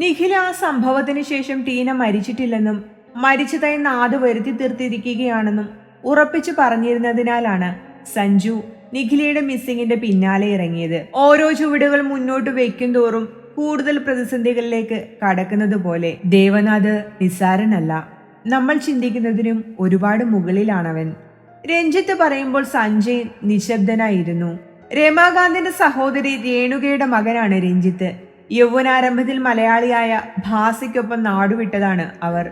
നിഖില ആ സംഭവത്തിന് ശേഷം ടീന മരിച്ചിട്ടില്ലെന്നും മരിച്ചതായി നാട് വരുത്തി തീർത്തിരിക്കുകയാണെന്നും ഉറപ്പിച്ചു പറഞ്ഞിരുന്നതിനാലാണ് സഞ്ജു നിഖിലയുടെ മിസ്സിങ്ങിന്റെ പിന്നാലെ ഇറങ്ങിയത്. ഓരോ ചുവടുകൾ മുന്നോട്ട് വെക്കും തോറും കൂടുതൽ പ്രതിസന്ധികളിലേക്ക് കടക്കുന്നത് പോലെ ദേവനാഥ് നിസ്സാരനല്ല. നമ്മൾ ചിന്തിക്കുന്നതിനും ഒരുപാട് മുകളിലാണവൻ. രഞ്ജിത്ത് പറയുമ്പോൾ സഞ്ജയ് നിശബ്ദനായിരുന്നു. രമാകാന്തിന്റെ സഹോദരി രേണുകയുടെ മകനാണ് രഞ്ജിത്ത്. യൗവനാരംഭത്തിൽ മലയാളിയായ ഭാസിക്കൊപ്പം നാടുവിട്ടതാണ് അവർ.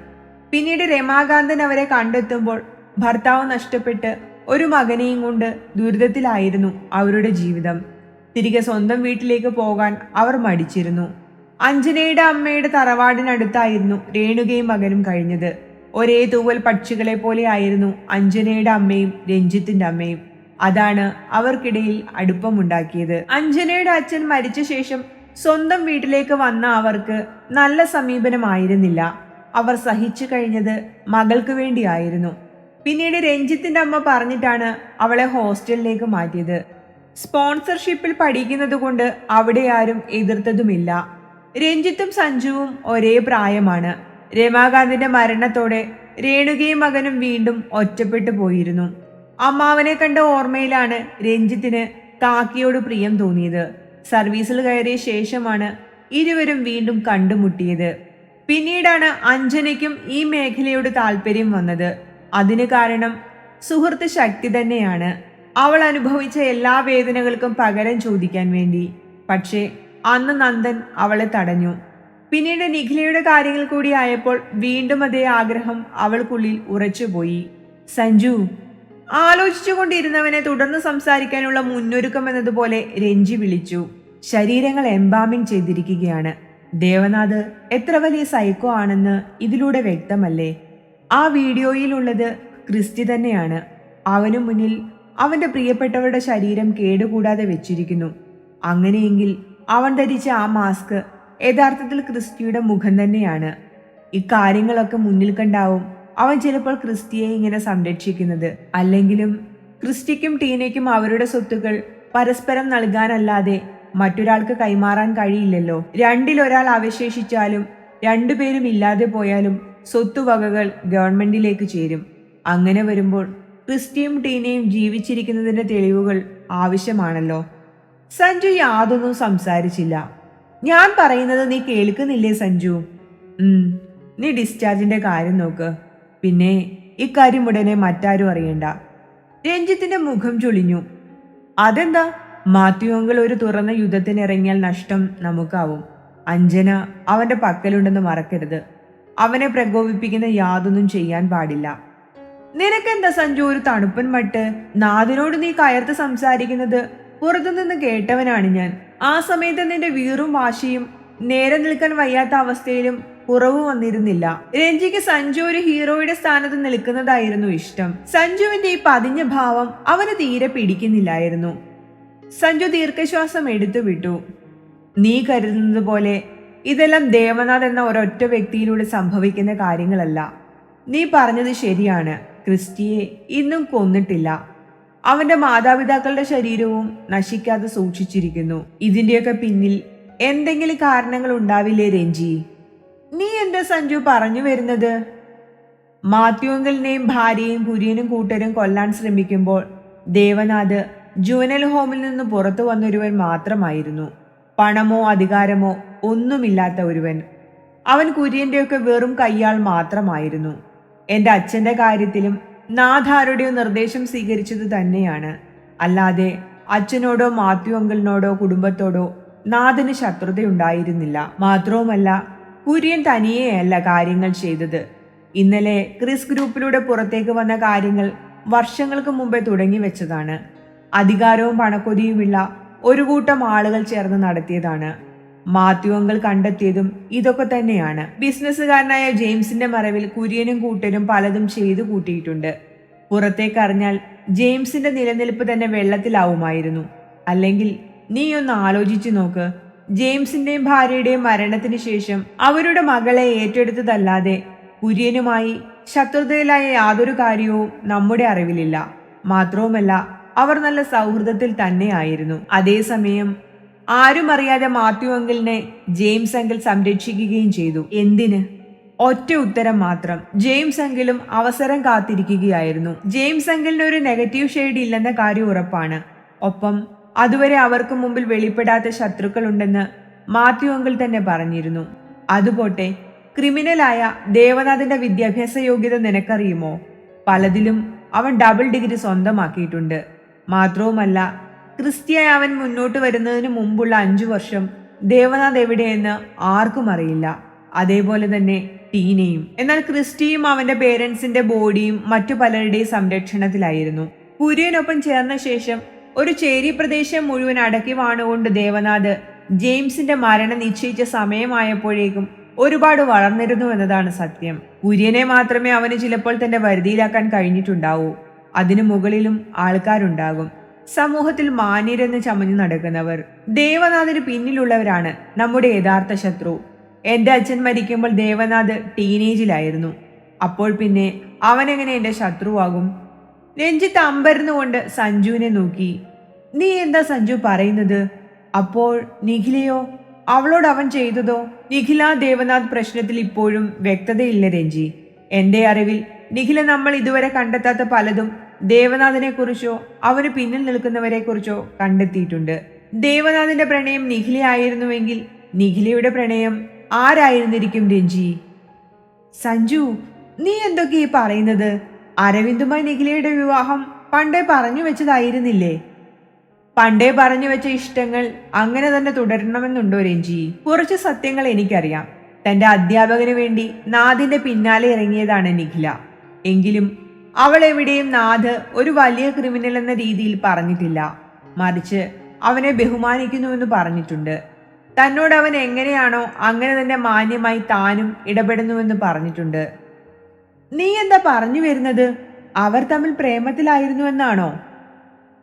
പിന്നീട് രമാകാന്തൻ അവരെ കണ്ടെത്തുമ്പോൾ ഭർത്താവ് നഷ്ടപ്പെട്ട് ഒരു മകനെയും കൊണ്ട് ദുരിതത്തിലായിരുന്നു അവരുടെ ജീവിതം. തിരികെ സ്വന്തം വീട്ടിലേക്ക് പോകാൻ അവർ മടിച്ചിരുന്നു. അഞ്ജനയുടെ അമ്മയുടെ തറവാടിനടുത്തായിരുന്നു രേണുകയും മകനും കഴിഞ്ഞത്. ഒരേ തൂവൽ പക്ഷികളെ പോലെയായിരുന്നു അഞ്ജനയുടെ അമ്മയും രഞ്ജിത്തിന്റെ അമ്മയും. അതാണ് അവർക്കിടയിൽ അടുപ്പമുണ്ടാക്കിയത്. അഞ്ജനയുടെ അച്ഛൻ മരിച്ച ശേഷം സ്വന്തം വീട്ടിലേക്ക് വന്ന അവർക്ക് നല്ല സമീപനമായിരുന്നില്ല. അവർ സഹിച്ചു കഴിഞ്ഞത് മകൾക്ക് വേണ്ടിയായിരുന്നു. പിന്നീട് രഞ്ജിത്തിന്റെ അമ്മ പറഞ്ഞിട്ടാണ് അവളെ ഹോസ്റ്റലിലേക്ക് മാറ്റിയത്. സ്പോൺസർഷിപ്പിൽ പഠിക്കുന്നത് കൊണ്ട് അവിടെ ആരും എതിർത്തതുമില്ല. രഞ്ജിത്തും സഞ്ജുവും ഒരേ പ്രായമാണ്. രമാകാന്തിന്റെ മരണത്തോടെ രേണുകയും മകനും വീണ്ടും ഒറ്റപ്പെട്ടു പോയിരുന്നു. അമ്മാവനെ കണ്ട ഓർമ്മയിലാണ് രഞ്ജിത്തിന് കാക്കിയോട് പ്രിയം തോന്നിയത്. സർവീസിൽ കയറിയ ശേഷമാണ് ഇരുവരും വീണ്ടും കണ്ടുമുട്ടിയത്. പിന്നീടാണ് അഞ്ജനയ്ക്കും ഈ മേഖലയോട് താല്പര്യം വന്നത്. അതിന് കാരണം സുഹൃത്ത് ശക്തി തന്നെയാണ്. അവൾ അനുഭവിച്ച എല്ലാ വേദനകൾക്കും പകരം ചോദിക്കാൻ വേണ്ടി. പക്ഷേ അന്ന് നന്ദൻ അവളെ തടഞ്ഞു. പിന്നീട് നിഖിലയുടെ കാര്യങ്ങൾ കൂടി ആയപ്പോൾ വീണ്ടും അതേ ആഗ്രഹം അവൾക്കുള്ളിൽ ഉറച്ചുപോയി. സഞ്ജു ആലോചിച്ചുകൊണ്ടിരുന്നവനെ തുടർന്ന് സംസാരിക്കാനുള്ള മുന്നൊരുക്കം എന്നതുപോലെ രഞ്ജി വിളിച്ചു. ശരീരങ്ങൾ എംബാമിംഗ് ചെയ്തിരിക്കുകയാണ്. ദേവനാഥ് എത്ര വലിയ സൈക്കോ ആണെന്ന് ഇതിലൂടെ വ്യക്തമല്ലേ? ആ വീഡിയോയിലുള്ളത് ക്രിസ്റ്റി തന്നെയാണ്. അവനു മുന്നിൽ അവന്റെ പ്രിയപ്പെട്ടവരുടെ ശരീരം കേടുകൂടാതെ വെച്ചിരിക്കുന്നു. അങ്ങനെയെങ്കിൽ അവൻ ധരിച്ച ആ മാസ്ക് യഥാർത്ഥത്തിൽ ക്രിസ്റ്റിയുടെ മുഖം തന്നെയാണ്. ഇക്കാര്യങ്ങളൊക്കെ മുന്നിൽ കണ്ടാവും അവൻ ചിലപ്പോൾ ക്രിസ്റ്റിയെ ഇങ്ങനെ സംരക്ഷിക്കുന്നത്. അല്ലെങ്കിലും ക്രിസ്റ്റിക്കും ടീനയ്ക്കും അവരുടെ സ്വത്തുക്കൾ പരസ്പരം നൽകാനല്ലാതെ മറ്റൊരാൾക്ക് കൈമാറാൻ കഴിയില്ലല്ലോ. രണ്ടിലൊരാൾ അവശേഷിച്ചാലും രണ്ടുപേരും ഇല്ലാതെ പോയാലും സ്വത്തുവകകൾ ഗവൺമെന്റിലേക്ക് ചേരും. അങ്ങനെ വരുമ്പോൾ ക്രിസ്റ്റിയും ടീനയും ജീവിച്ചിരിക്കുന്നതിന്റെ തെളിവുകൾ ആവശ്യമാണല്ലോ. സഞ്ജു യാതൊന്നും സംസാരിച്ചില്ല. ഞാൻ പറയുന്നത് നീ കേൾക്കുന്നില്ലേ സഞ്ജു? നീ ഡിസ്ചാർജിന്റെ കാര്യം നോക്ക്. പിന്നെ ഇക്കാര്യം ഉടനെ മറ്റാരും അറിയണ്ട. രഞ്ജിത്തിന്റെ മുഖം ചൊളിഞ്ഞു. അതെന്താ? മാത്യു ഒരു തുറന്ന യുദ്ധത്തിന് ഇറങ്ങിയാൽ നഷ്ടം നമുക്കാവും. അഞ്ജന അവന്റെ പക്കലുണ്ടെന്ന് മറക്കരുത്. അവനെ പ്രകോപിപ്പിക്കുന്ന യാതൊന്നും ചെയ്യാൻ പാടില്ല. നിനക്കെന്താ സഞ്ജു ഒരു തണുപ്പൻ മട്ട്? നാദിനോട് നീ കയർത്ത് സംസാരിക്കുന്നത് പുറത്തുനിന്ന് കേട്ടവനാണ് ഞാൻ. ആ സമയത്ത് നിന്റെ വീറും വാശിയും നേരെ നിൽക്കാൻ വയ്യാത്ത അവസ്ഥയിലും കുറവ് വന്നിരുന്നില്ല. രഞ്ജിക്ക് സഞ്ജു ഒരു ഹീറോയുടെ സ്ഥാനത്ത് നിൽക്കുന്നതായിരുന്നു ഇഷ്ടം. സഞ്ജുവിന്റെ ഈ പതിഞ്ഞ ഭാവം അവന് തീരെ പിടിക്കുന്നില്ലായിരുന്നു. സഞ്ജു ദീർഘശ്വാസം എടുത്തു വിട്ടു. നീ കരുതുന്നത് പോലെ ഇതെല്ലാം ദേവനാഥ് എന്ന ഒരൊറ്റ വ്യക്തിയിലൂടെ സംഭവിക്കുന്ന കാര്യങ്ങളല്ല. നീ പറഞ്ഞത് ശരിയാണ്. ക്രിസ്റ്റിയെ ഇന്നും കൊന്നിട്ടില്ല. അവന്റെ മാതാപിതാക്കളുടെ ശരീരവും നശിക്കാതെ സൂക്ഷിച്ചിരിക്കുന്നു. ഇതിന്റെയൊക്കെ പിന്നിൽ എന്തെങ്കിലും കാരണങ്ങൾ ഉണ്ടാവില്ലേ രഞ്ജി? നീ എന്താ സഞ്ജു പറഞ്ഞു വരുന്നത്? മാത്യുങ്കലിനെയും ഭാര്യയും കുര്യനും കൂട്ടരും കൊല്ലാൻ ശ്രമിക്കുമ്പോൾ ദേവനാഥ് ജുവനൽ ഹോമിൽ നിന്ന് പുറത്തു വന്നൊരുവൻ മാത്രമായിരുന്നു. പണമോ അധികാരമോ ഒന്നുമില്ലാത്ത ഒരുവൻ. അവൻ കുര്യന്റെയൊക്കെ വെറും കയ്യാൾ മാത്രമായിരുന്നു. എന്റെ അച്ഛന്റെ കാര്യത്തിലും നാഥാരുടെയോ നിർദ്ദേശം സ്വീകരിച്ചത് തന്നെയാണ്. അല്ലാതെ അച്ഛനോടോ മാത്യു അങ്കിളിനോടോ കുടുംബത്തോടോ നാഥന് ശത്രുതയുണ്ടായിരുന്നില്ല. മാത്രവുമല്ല കുര്യൻ തനിയെയല്ല കാര്യങ്ങൾ ചെയ്തത്. ഇന്നലെ ക്രിസ് ഗ്രൂപ്പിലൂടെ പുറത്തേക്ക് വന്ന കാര്യങ്ങൾ വർഷങ്ങൾക്ക് മുമ്പേ തുടങ്ങി വെച്ചതാണ്. അധികാരവും പണക്കൊതിയുമുള്ള ഒരു കൂട്ടം ആളുകൾ ചേർന്ന് നടത്തിയതാണ്. മാധ്യമങ്ങൾ കണ്ടെത്തിയതും ഇതൊക്കെ തന്നെയാണ്. ബിസിനസ്സുകാരനായ ജെയിംസിന്റെ മറവിൽ കുര്യനും കൂട്ടരും പലതും ചെയ്തു കൂട്ടിയിട്ടുണ്ട്. പുറത്തേക്ക് അറിഞ്ഞാൽ ജെയിംസിന്റെ നിലനിൽപ്പ് തന്നെ വെള്ളത്തിലാവുമായിരുന്നു. അല്ലെങ്കിൽ നീ ഒന്ന് ആലോചിച്ചു നോക്ക്. ജെയിംസിന്റെയും ഭാര്യയുടെയും മരണത്തിന് ശേഷം അവരുടെ മകളെ ഏറ്റെടുത്തതല്ലാതെ കുര്യനുമായി ശത്രുതയിലായ യാതൊരു കാര്യവും നമ്മുടെ അറിവിലില്ല. മാത്രവുമല്ല അവർ നല്ല സൗഹൃദത്തിൽ തന്നെയായിരുന്നു അതേസമയം ആരും അറിയാതെ മാത്യു അങ്കിളിനെ ജെയിംസ് അങ്കിൾ സംരക്ഷിക്കുകയും ചെയ്തു. എന്തിന്? ഒറ്റ ഉത്തരം മാത്രം. ജെയിംസ് അങ്കിളും അവസരം കാത്തിരിക്കുകയായിരുന്നു. ജെയിംസ് അങ്കിളിന് ഒരു നെഗറ്റീവ് ഷെയ്ഡ് ഇല്ലെന്ന കാര്യം ഉറപ്പാണ്. ഒപ്പം അതുവരെ അവർക്ക് മുമ്പിൽ വെളിപ്പെടാത്ത ശത്രുക്കളുണ്ടെന്ന് മാത്യു അങ്കിൾ തന്നെ പറഞ്ഞിരുന്നു. അതുപോട്ടെ ക്രിമിനലായ ദേവനാഥിന്റെ വിദ്യാഭ്യാസ യോഗ്യത നിനക്കറിയുമോ? പലതിലും അവൻ ഡബിൾ ഡിഗ്രി സ്വന്തമാക്കിയിട്ടുണ്ട്. മാത്രവുമല്ല ക്രിസ്റ്റിയായി അവൻ മുന്നോട്ട് വരുന്നതിന് മുമ്പുള്ള അഞ്ചു വർഷം ദേവനാഥ് എവിടെയെന്ന് ആർക്കും അറിയില്ല. അതേപോലെ തന്നെ ടീനയും. എന്നാൽ ക്രിസ്റ്റിയും അവന്റെ പേരൻസിന്റെ ബോഡിയും മറ്റു പലരുടെയും സംരക്ഷണത്തിലായിരുന്നു. കുര്യനൊപ്പം ചേർന്ന ശേഷം ഒരു ചേരി പ്രദേശം മുഴുവൻ അടക്കി വാണുകൊണ്ട് ദേവനാഥ് ജെയിംസിന്റെ മരണം നിശ്ചയിച്ച സമയമായപ്പോഴേക്കും ഒരുപാട് വളർന്നിരുന്നു എന്നതാണ് സത്യം. കുര്യനെ മാത്രമേ അവന് ചിലപ്പോൾ തന്റെ വരുതിയിലാക്കാൻ കഴിഞ്ഞിട്ടുണ്ടാവൂ. അതിനു മുകളിലും ആൾക്കാരുണ്ടാകും. സമൂഹത്തിൽ മാന്യരെന്ന് ചമഞ്ഞു നടക്കുന്നവർ. ദേവനാഥിന് പിന്നിലുള്ളവരാണ് നമ്മുടെ യഥാർത്ഥ ശത്രു. എന്റെ അച്ഛൻ മരിക്കുമ്പോൾ ദേവനാഥ് ടീനേജിലായിരുന്നു അപ്പോൾ പിന്നെ അവനെങ്ങനെ എന്റെ ശത്രുവാകും? രഞ്ജിത്ത് അമ്പരന്നുകൊണ്ട് സഞ്ജുവിനെ നോക്കി. നീ എന്താ സഞ്ജു പറയുന്നത്? അപ്പോൾ നിഖിലയോ? അവളോട് അവൻ ചെയ്തതോ? നിഖില ദേവനാഥ് പ്രശ്നത്തിൽ ഇപ്പോഴും വ്യക്തതയില്ല രഞ്ജി. എന്റെ അറിവിൽ നിഖില നമ്മൾ ഇതുവരെ കണ്ടെത്താത്ത പലതും ദേവനാഥിനെ കുറിച്ചോ അവന് പിന്നിൽ നിൽക്കുന്നവരെ കുറിച്ചോ കണ്ടെത്തിയിട്ടുണ്ട്. ദേവനാഥിന്റെ പ്രണയം നിഖിലയായിരുന്നുവെങ്കിൽ നിഖിലയുടെ പ്രണയം ആരായിരുന്നിരിക്കും രഞ്ജി? സഞ്ജു നീ എന്തൊക്കെ ഈ പറയുന്നത്? അരവിന്ദുമായി നിഖിലയുടെ വിവാഹം പണ്ടേ പറഞ്ഞു വെച്ചതായിരുന്നില്ലേ? പണ്ടേ പറഞ്ഞു വെച്ച ഇഷ്ടങ്ങൾ അങ്ങനെ തന്നെ തുടരണമെന്നുണ്ടോ രഞ്ജി? കുറച്ച് സത്യങ്ങൾ എനിക്കറിയാം. തന്റെ അധ്യാപകന് വേണ്ടി നാഥിന്റെ പിന്നാലെ ഇറങ്ങിയതാണ് നിഖില. എങ്കിലും അവൾ എവിടെയും നാഥ് ഒരു വലിയ ക്രിമിനൽ എന്ന രീതിയിൽ പറഞ്ഞിട്ടില്ല. മറിച്ച് അവനെ ബഹുമാനിക്കുന്നുവെന്ന് പറഞ്ഞിട്ടുണ്ട്. തന്നോട് അവൻ എങ്ങനെയാണോ അങ്ങനെ തന്നെ മാന്യമായി താനും ഇടപെടുന്നുവെന്ന് പറഞ്ഞിട്ടുണ്ട്. നീ എന്താ പറഞ്ഞു വരുന്നത്? അവർ തമ്മിൽ പ്രേമത്തിലായിരുന്നു എന്നാണോ?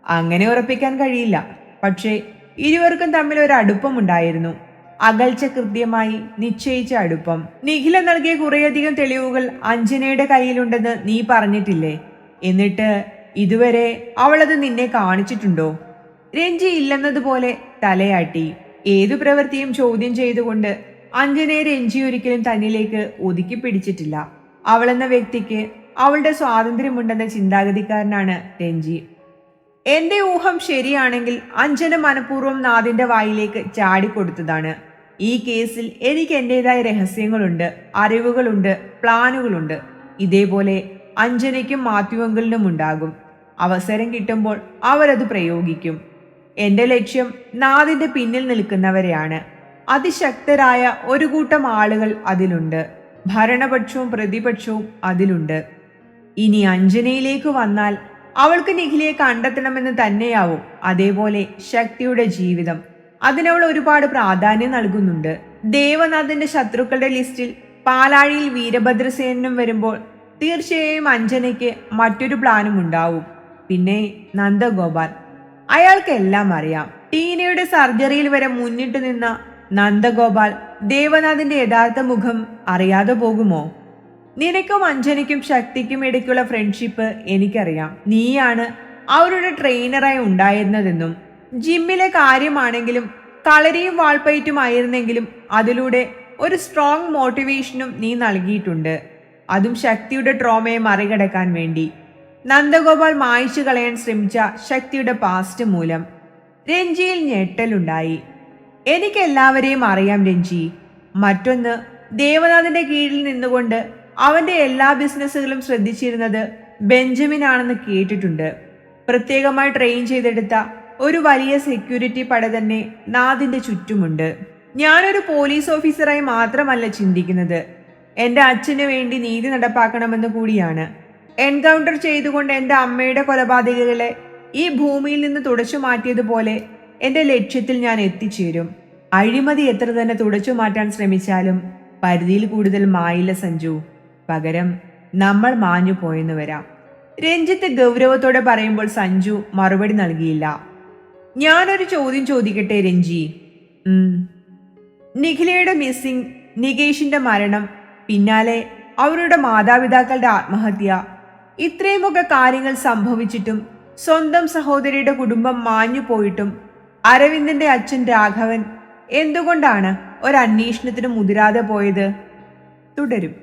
അങ്ങനെ ഉറപ്പിക്കാൻ കഴിയില്ല. പക്ഷേ ഇരുവർക്കും തമ്മിൽ ഒരു അടുപ്പമുണ്ടായിരുന്നു അകൽച്ച കൃത്യമായി നിശ്ചയിച്ച അടുപ്പം. നിഖില നൽകിയ കുറേയധികം തെളിവുകൾ അഞ്ജനയുടെ കയ്യിലുണ്ടെന്ന് നീ പറഞ്ഞിട്ടില്ലേ? എന്നിട്ട് ഇതുവരെ അവളത് നിന്നെ കാണിച്ചിട്ടുണ്ടോ? രഞ്ജി ഇല്ലെന്നതുപോലെ തലയാട്ടി. ഏതു പ്രവൃത്തിയും ചോദ്യം ചെയ്തുകൊണ്ട് അഞ്ജനയെ രഞ്ജി ഒരിക്കലും തന്നിലേക്ക് ഒതുക്കി പിടിച്ചിട്ടില്ല. അവളെന്ന വ്യക്തിക്ക് അവളുടെ സ്വാതന്ത്ര്യമുണ്ടെന്ന ചിന്താഗതിക്കാരനാണ് രഞ്ജി. എന്റെ ഊഹം ശരിയാണെങ്കിൽ അഞ്ജന മനഃപൂർവം നാദിന്റെ വായിലേക്ക് ചാടിക്കൊടുത്തതാണ്. ഈ കേസിൽ എനിക്ക് എന്റേതായ രഹസ്യങ്ങളുണ്ട് അറിവുകളുണ്ട് പ്ലാനുകളുണ്ട്. ഇതേപോലെ അഞ്ജനയ്ക്കും മാത്യുവെങ്കിലിനും ഉണ്ടാകും. അവസരം കിട്ടുമ്പോൾ അവരത് പ്രയോഗിക്കും. എന്റെ ലക്ഷ്യം നാദിന്റെ പിന്നിൽ നിൽക്കുന്നവരെയാണ്. അതിശക്തരായ ഒരു കൂട്ടം ആളുകൾ അതിലുണ്ട്. ഭരണപക്ഷവും പ്രതിപക്ഷവും അതിലുണ്ട്. ഇനി അഞ്ജനയിലേക്ക് വന്നാൽ അവൾക്ക് നിഖിലയെ കണ്ടെത്തണമെന്ന് തന്നെയാവും അതേപോലെ ശക്തിയുടെ ജീവിതം. അതിനവൾ ഒരുപാട് പ്രാധാന്യം നൽകുന്നുണ്ട്. ദേവനാഥന്റെ ശത്രുക്കളുടെ ലിസ്റ്റിൽ പാലാഴിയിൽ വീരഭദ്രസേനും വരുമ്പോൾ തീർച്ചയായും അഞ്ജനയ്ക്ക് മറ്റൊരു പ്ലാനും ഉണ്ടാവും. പിന്നെ നന്ദഗോപാൽ. അയാൾക്ക് എല്ലാം അറിയാം. ടീനയുടെ സർജറിയിൽ വരെ മുന്നിട്ട് നിന്ന നന്ദഗോപാൽ ദേവനാഥിന്റെ യഥാർത്ഥ മുഖം അറിയാതെ പോകുമോ? നിനക്കും അഞ്ജനയ്ക്കും ശക്തിക്കും ഇടയ്ക്കുള്ള ഫ്രണ്ട്ഷിപ്പ് എനിക്കറിയാം. നീയാണ് അവരുടെ ട്രെയിനറായി ഉണ്ടായിരുന്നതെന്നും ജിമ്മിലെ കാര്യമാണെങ്കിലും കളരിയും വാൾപ്പയറ്റുമായിരുന്നെങ്കിലും അതിലൂടെ ഒരു സ്ട്രോങ് മോട്ടിവേഷനും നീ നൽകിയിട്ടുണ്ട്. അതും ശക്തിയുടെ ട്രോമയെ മറികടക്കാൻ വേണ്ടി. നന്ദഗോപാൽ മായ്ച്ചു കളയാൻ ശ്രമിച്ച ശക്തിയുടെ പാസ്റ്റ് മൂലം രഞ്ജിയിൽ ഞെട്ടലുണ്ടായി. എനിക്ക് എല്ലാവരെയും അറിയാം രഞ്ജി. മറ്റൊന്ന് ദേവനാഥിന്റെ കീഴിൽ നിന്നുകൊണ്ട് അവന്റെ എല്ലാ ബിസിനസ്സുകളും ശ്രദ്ധിച്ചിരുന്നത് ബെഞ്ചമിൻ ആണെന്ന് കേട്ടിട്ടുണ്ട്. പ്രത്യേകമായി ട്രെയിൻ ചെയ്തെടുത്ത ഒരു വലിയ സെക്യൂരിറ്റി പട തന്നെ നാഥിന്റെ ചുറ്റുമുണ്ട്. ഞാനൊരു പോലീസ് ഓഫീസറായി മാത്രമല്ല ചിന്തിക്കുന്നത്. എന്റെ അച്ഛന് വേണ്ടി നീതി നടപ്പാക്കണമെന്ന് കൂടിയാണ്. എൻകൗണ്ടർ ചെയ്തുകൊണ്ട് എന്റെ അമ്മയുടെ കൊലപാതകകളെ ഈ ഭൂമിയിൽ നിന്ന് തുടച്ചു മാറ്റിയതുപോലെ എന്റെ ലക്ഷ്യത്തിൽ ഞാൻ എത്തിച്ചേരും. അഴിമതി എത്ര തന്നെ തുടച്ചു മാറ്റാൻ ശ്രമിച്ചാലും പരിധിയിൽ കൂടുതൽ മായില്ല സഞ്ജു. പകരം നമ്മൾ മാഞ്ഞു പോയെന്ന് വരാം. രഞ്ജിത്ത് ഗൗരവത്തോടെ പറയുമ്പോൾ സഞ്ജു മറുപടി നൽകിയില്ല. ഞാനൊരു ചോദ്യം ചോദിക്കട്ടെ രഞ്ജി? നിഖിലയുടെ മിസ്സിംഗ് നികേഷിന്റെ മരണം പിന്നാലെ അവരുടെ മാതാപിതാക്കളുടെ ആത്മഹത്യ ഇത്രയുമൊക്കെ കാര്യങ്ങൾ സംഭവിച്ചിട്ടും സ്വന്തം സഹോദരിയുടെ കുടുംബം മാഞ്ഞു പോയിട്ടും അരവിന്ദന്റെ അച്ഛൻ രാഘവൻ എന്തുകൊണ്ടാണ് ഒരു അന്വേഷണത്തിന് മുതിരാതെ പോയത്? തുടരും.